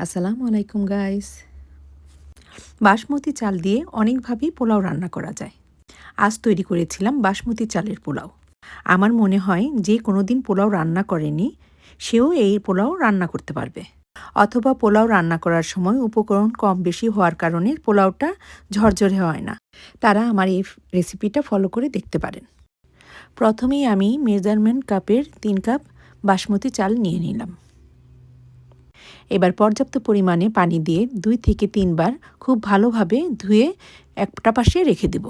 আসসালামু আলাইকুম গাইস বাসমতি চাল দিয়ে অনেকভাবেই পোলাও রান্না করা যায়। আজ তৈরি করেছিলাম বাসমতি চালের পোলাও। আমার মনে হয় যে কোনো দিন পোলাও রান্না করেনি, সেও এই পোলাও রান্না করতে পারবে। অথবা পোলাও রান্না করার সময় উপকরণ কম বেশি হওয়ার কারণে পোলাওটা ঝরঝরে হয় না। তারা আমার এই রেসিপিটা ফলো করে দেখতে পারেন। প্রথমেই আমি মেজারমেন্ট কাপের তিন কাপ বাসমতি চাল নিয়ে নিলাম। এবার পর্যাপ্ত পরিমাণে পানি দিয়ে দুই থেকে তিনবার খুব ভালোভাবে ধুয়ে একটা পাশে রেখে দেব।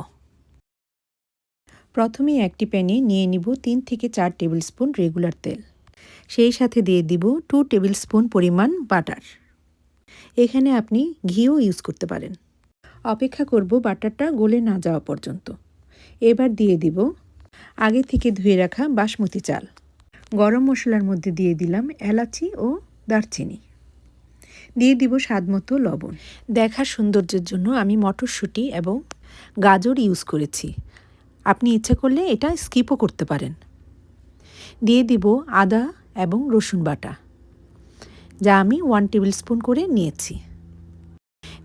প্রথমে একটি প্যানে নিয়ে নিব তিন থেকে চার টেবিল স্পুন রেগুলার তেল। সেই সাথে দিয়ে দিব টু টেবিল স্পুন পরিমাণ বাটার। এখানে আপনি ঘিও ইউজ করতে পারেন। অপেক্ষা করব বাটারটা গলে না যাওয়া পর্যন্ত। এবার দিয়ে দিব আগে থেকে ধুয়ে রাখা বাসমতি চাল। গরম মশলার মধ্যে দিয়ে দিলাম এলাচি ও দারচিনি। দিয়ে দিব স্বাদ মতো লবণ। দেখার সৌন্দর্যের জন্য আমি মটরশুঁটি এবং গাজর ইউজ করেছি। আপনি ইচ্ছে করলে এটা স্কিপও করতে পারেন। দিয়ে দিব আদা এবং রসুন বাটা, যা আমি ওয়ান টেবিল স্পুন করে নিয়েছি।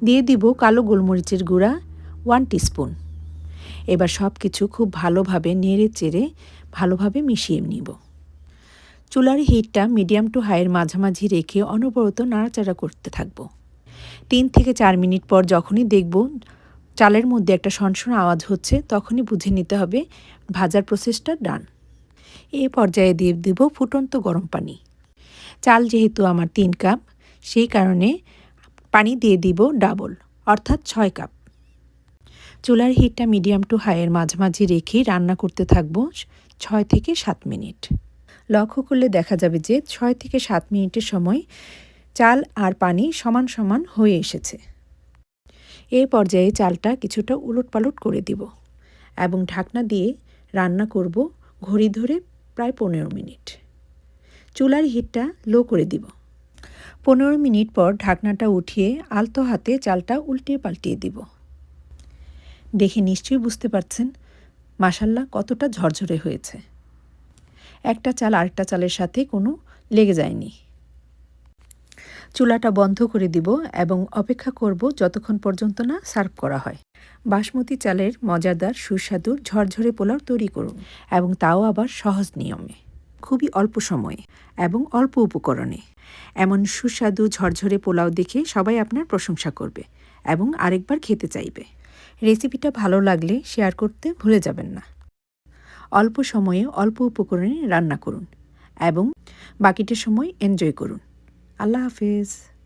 দিয়ে দিব কালো গোলমরিচের গুঁড়া ওয়ান টিস্পুন এবার সব কিছু খুব ভালোভাবে নেড়ে চেড়ে ভালোভাবে মিশিয়ে নিব। চুলার হিটটা মিডিয়াম টু হাইয়ের মাঝামাঝি রেখে অনবরত নাড়াচাড়া করতে থাকব। তিন থেকে চার মিনিট পর যখনই দেখব চালের মধ্যে একটা সনসন আওয়াজ হচ্ছে, তখনই বুঝে নিতে হবে ভাজার প্রসেসটা ডান এ পর্যায়ে দিয়ে দেব ফুটন্ত গরম পানি। চাল যেহেতু আমার তিন কাপ, সেই কারণে পানি দিয়ে দিব ডাবল অর্থাৎ ছয় কাপ। চুলার হিটটা মিডিয়াম টু হাইয়ের মাঝামাঝি রেখেই রান্না করতে থাকব ছয় থেকে সাত মিনিট। লক্ষ্য করলে দেখা যাবে যে ছয় থেকে সাত মিনিটের সময় চাল আর পানি সমান সমান হয়ে এসেছে। এ পর্যায়ে চালটা কিছুটা উলট পালট করে দিব এবং ঢাকনা দিয়ে রান্না করব ঘড়ি ধরে প্রায় পনেরো মিনিট। চুলার হিটটা লো করে দিব। পনেরো মিনিট পর ঢাকনাটা উঠিয়ে আলতো হাতে চালটা উল্টিয়ে পাল্টিয়ে দিব। দেখে নিশ্চয়ই বুঝতে পারছেন মাসাল্লা কতটা ঝরঝরে হয়েছে। একটা চাল আরেকটা চালের সাথে কোনো লেগে যায়নি। চুলাটা বন্ধ করে দিব এবং অপেক্ষা করব যতক্ষণ পর্যন্ত না সার্ভ করা হয়। বাসমতি চালের মজাদার সুস্বাদুর ঝরঝরে পোলাও তৈরি করুন এবং তাও আবার সহজ নিয়মে। খুবই অল্প সময়ে এবং অল্প উপকরণে। এমন সুস্বাদু, ঝরঝরে পোলাও দেখে সবাই আপনার প্রশংসা করবে এবং আরেকবার খেতে চাইবে। রেসিপিটা ভালো লাগলে শেয়ার করতে ভুলে যাবেন না। অল্প সময়ে অল্প উপকরণে রান্না করুন এবং বাকিটা সময় এনজয় করুন। আল্লাহ হাফেজ।